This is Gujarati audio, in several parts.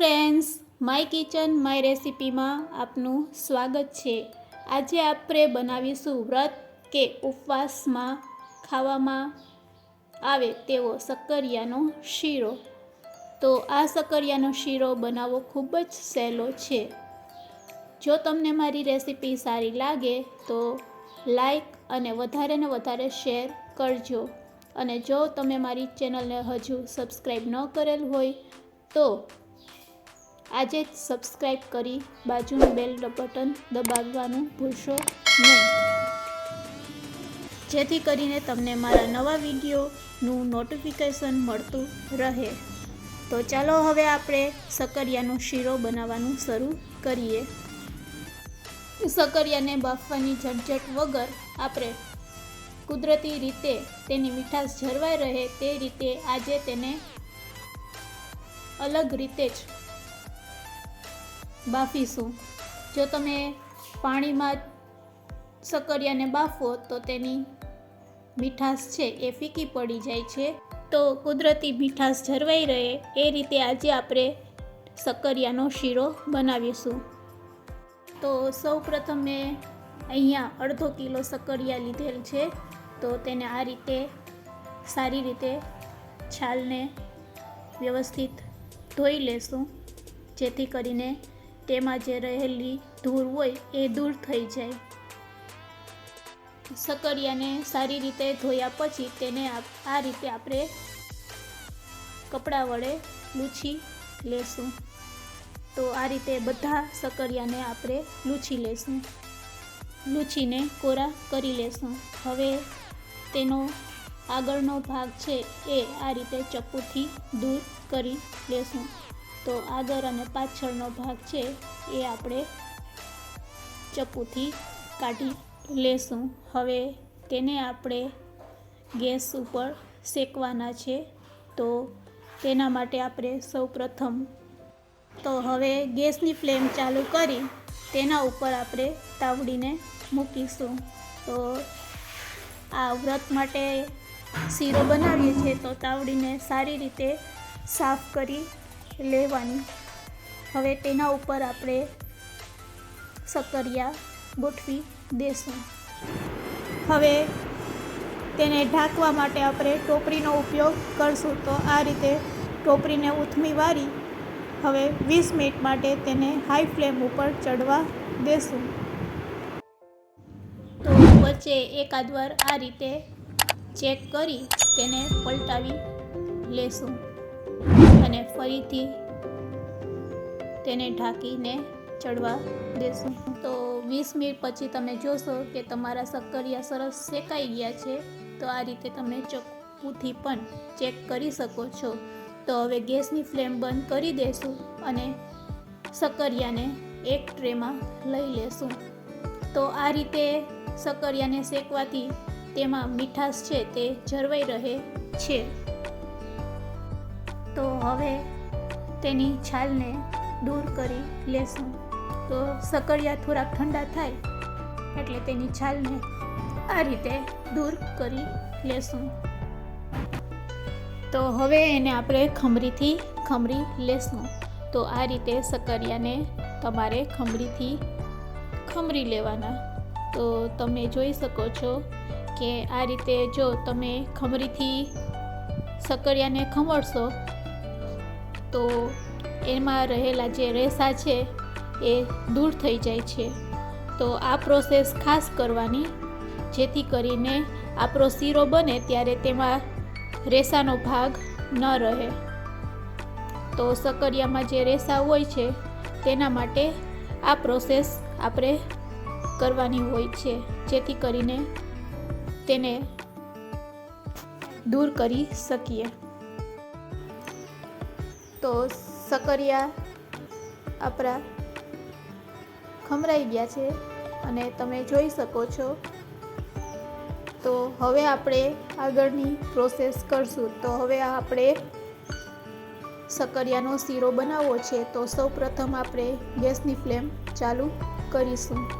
ફ્રેન્ડ્સ, માય કિચન, માય રેસિપીમાં આપનું સ્વાગત છે. આજે આપણે બનાવીશું વ્રત કે ઉપવાસમાં ખાવામાં આવે તેવો સક્કરિયાનો શીરો. તો આ સક્કરિયાનો શીરો બનાવવો ખૂબ જ સહેલો છે. જો તમને મારી રેસિપી સારી લાગે, તો લાઈક અને વધારે ને વધારે શેર કરજો. અને જો તમે મારી ચેનલને હજુ સબસ્ક્રાઈબ ન કરેલ હોય, તો આજે જ સબસ્ક્રાઈબ કરી બાજુનું બેલ બટન દબાવવાનું ભૂલશો નહીં. જેથી કરીને તમને મારા નવા વિડીયોનું નોટિફિકેશન મળતું રહે. તો ચાલો હવે આપણે સકરિયાનો શીરો બનાવવાનું શરૂ કરીએ. સકરિયાને બાફવાની ઝટઝટ વગર આપણે કુદરતી રીતે તેની મીઠાશ જળવાઈ રહે તે રીતે આજે તેને અલગ રીતે જ બાફીશું. જો તમે પાણીમાં સકરિયાને બાફો તો તેની મીઠાશ છે એ ફીકી પડી જાય છે. તો કુદરતી મીઠાશ જળવાઈ રહે એ રીતે આજે આપણે સકરિયાનો શીરો બનાવીશું. તો સૌ પ્રથમ મેં અહીંયા અડધો કિલો સકરિયા લીધેલ છે. તો તેને આ રીતે સારી રીતે છાલને વ્યવસ્થિત ધોઈ લેશું. જેથી કરીને તેમાં જે રહેલી ધૂળ હોય એ દૂર થઈ જાય. સકરિયાને સારી રીતે ધોયા પછી તેને આ રીતે આપણે કપડાં વડે લૂછી લેશું. તો આ રીતે બધા સકરિયાને આપણે લૂછી લેશું. લૂછીને કોરા કરી લેશું. હવે તેનો આગળનો ભાગ છે એ આ રીતે ચપ્પુથી દૂર કરી લેશું. તો આગળ અને પાછળનો ભાગ છે એ આપણે ચપ્પુથી કાઢી લેશું. હવે તેને આપણે ગેસ ઉપર શેકવાના છે. તો તેના માટે આપણે સૌ પ્રથમ તો હવે ગેસની ફ્લેમ ચાલુ કરી તેના ઉપર આપણે તાવડીને મૂકીશું. તો આ વ્રત માટે શીરો બનાવીએ છીએ તો તાવડીને સારી રીતે સાફ કરી લેવાની. હવે તેના ઉપર આપણે સક્કરિયા ગોઠવી દેશું. હવે તેને ઢાંકવા માટે આપણે ટોપરીનો ઉપયોગ કરશું. તો આ રીતે ટોપરીને ઉથમી વારી હવે વીસ મિનિટ માટે તેને હાઈ ફ્લેમ ઉપર ચડવા દેશું. તો વચ્ચે એકાદ વાર આ રીતે ચેક કરી તેને પલટાવી લેશું. અને ફરીથી તેને ઢાંકીને ચડવા દેશું. તો વીસ મિનિટ પછી તમે જોશો કે તમારા શક્કરિયા સરસ શેકાઈ ગયા છે. તો આ રીતે તમે ચક્કુથી પણ ચેક કરી શકો છો. તો હવે ગેસની ફ્લેમ બંધ કરી દેશું અને સક્કરિયાને એક ટ્રેમાં લઈ લેશું. તો આ રીતે સક્કરિયાને શેકવાથી તેમાં મીઠાશ છે તે જળવાઈ રહે છે. તો હવે તેની છાલને દૂર કરી લેશું. તો સકળિયા થોડાક ઠંડા થાય એટલે તેની છાલને આ રીતે દૂર કરી લેશું. તો હવે એને આપણે ખમરીથી ખમરી લેશું. તો આ રીતે સકરિયાને તમારે ખમરીથી ખમરી લેવાના. તો તમે જોઈ શકો છો કે આ રીતે જો તમે ખમરીથી સકરિયાને ખમરશો તો એમાં રહેલા જે રેસા છે એ દૂર થઈ જાય છે. તો આ પ્રોસેસ ખાસ કરવાની, જેથી કરીને આપણો શીરો બને ત્યારે તેમાં રેસાનો ભાગ ન રહે. તો સકરિયામાં જે રેસા હોય છે, તેના માટે આ પ્રોસેસ આપણે કરવાની હોય છે, જેથી કરીને તેને દૂર કરી શકીએ. તો સકરિયા આપણા ખમરાઈ ગયા છે અને તમે જોઈ શકો છો. તો હવે આપણે આગળની પ્રોસેસ કરશું. તો હવે આપણે સકરિયાનો શીરો બનાવવો છે. તો સૌપ્રથમ આપણે ગેસની ફ્લેમ ચાલુ કરીશું.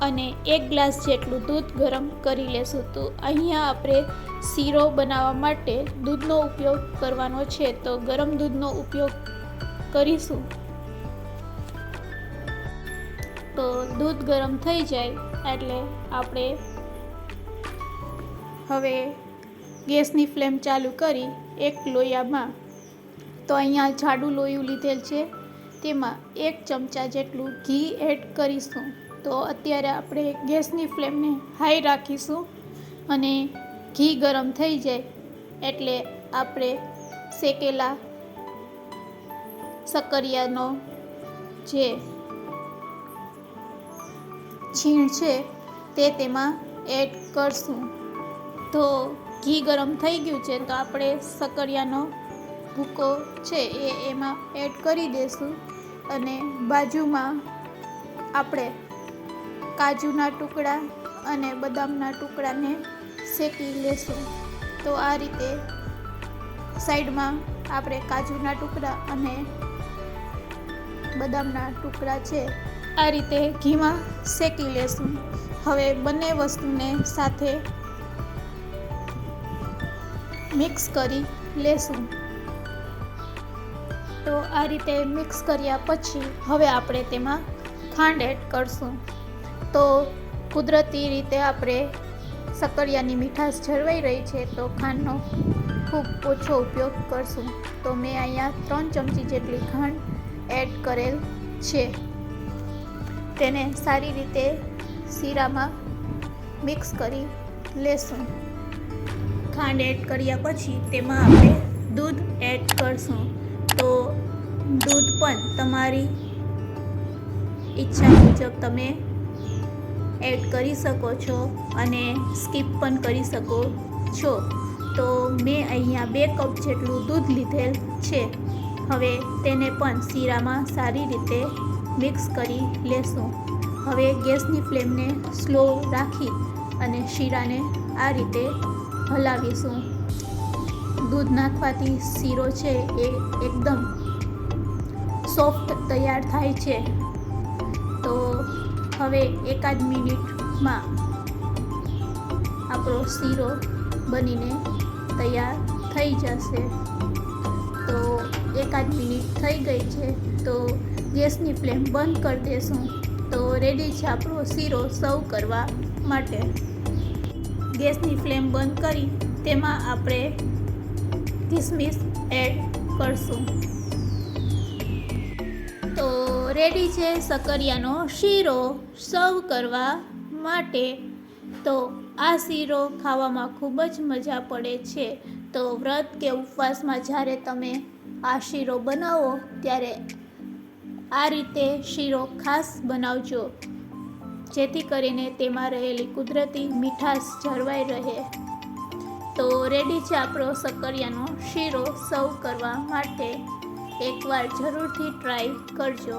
અને એક ગ્લાસ જેટલું દૂધ ગરમ કરી લેશું. તો અહીંયા આપણે શીરો બનાવવા માટે દૂધનો ઉપયોગ કરવાનો છે. તો ગરમ દૂધનો ઉપયોગ કરીશું. તો દૂધ ગરમ થઈ જાય એટલે આપણે હવે ગેસની ફ્લેમ ચાલુ કરી એક લોયામાં. તો અહીંયા જાડું લોયું લીધેલ છે. તેમાં એક ચમચા જેટલું ઘી એડ કરીશું. તો અત્યારે આપણે ગેસની ફ્લેમને હાઈ રાખીશું અને ઘી ગરમ થઈ જાય એટલે આપણે શેકેલા સક્કરિયાનો જે છીણ છે તે તેમાં એડ કરશું. તો ઘી ગરમ થઈ ગયું છે તો આપણે સક્કરિયાનો ભૂકો છે એ એમાં એડ કરી દઈશું અને બાજુમાં આપણે કાજુના ટુકડા અને બદામના ટુકડાને શેકી લેશું. તો આ રીતે સાઈડમાં આપણે કાજુના ટુકડા અને બદામના ટુકડા છે, આ રીતે ઘીમાં શેકી લેશું. હવે બંને વસ્તુને સાથે મિક્સ કરી લેશું. તો આ રીતે મિક્સ કર્યા પછી હવે આપણે તેમાં ખાંડ એડ કરશું. તો કુદરતી રીતે આપણે સક્કરિયાની મીઠાશ જળવાઈ રહી છે, તો ખાંડનો ખૂબ ઓછો ઉપયોગ કરશું. તો મેં અહીંયા ત્રણ ચમચી જેટલી ખાંડ એડ કરેલ છે. તેને સારી રીતે શીરામાં મિક્સ કરી લેશું. ખાંડ એડ કર્યા પછી તેમાં આપણે દૂધ એડ કરશું. તો દૂધ પણ તમારી ઈચ્છા મુજબ તમે એડ કરી શકો છો અને સ્કીપ પણ કરી શકો છો. તો મેં અહીંયા બે કપ જેટલું દૂધ લીધેલ છે. હવે તેને પણ શીરામાં સારી રીતે મિક્સ કરી લેશું. હવે ગેસની ફ્લેમને સ્લો રાખી અને શીરાને આ રીતે હલાવીશું. દૂધ નાખવાથી શીરો છે એ એકદમ સોફ્ટ તૈયાર થાય છે. તો હવે એકાદ મિનિટમાં આપણો શીરો બનીને તૈયાર થઈ જશે. તો એકાદ મિનિટ થઈ ગઈ છે, તો ગેસની ફ્લેમ બંધ કરી દેશું. તો રેડી છે આપણો શીરો સર્વ કરવા માટે. ગેસની ફ્લેમ બંધ કરી, તેમાં આપણે કિસમિસ એડ કરશું. રેડી છે સકરિયાનો શીરો સર્વ કરવા માટે. તો આ શીરો ખાવામાં ખૂબ જ મજા પડે છે. તો વ્રત કે ઉપવાસમાં જ્યારે તમે આ શીરો બનાવો ત્યારે આ રીતે શીરો ખાસ બનાવજો. જેથી કરીને તેમાં રહેલી કુદરતી મીઠાશ જળવાઈ રહે. તો રેડી છે આપણો સક્કરિયાનો શીરો સર્વ કરવા માટે. એકવાર જરૂરથી ટ્રાય કરજો.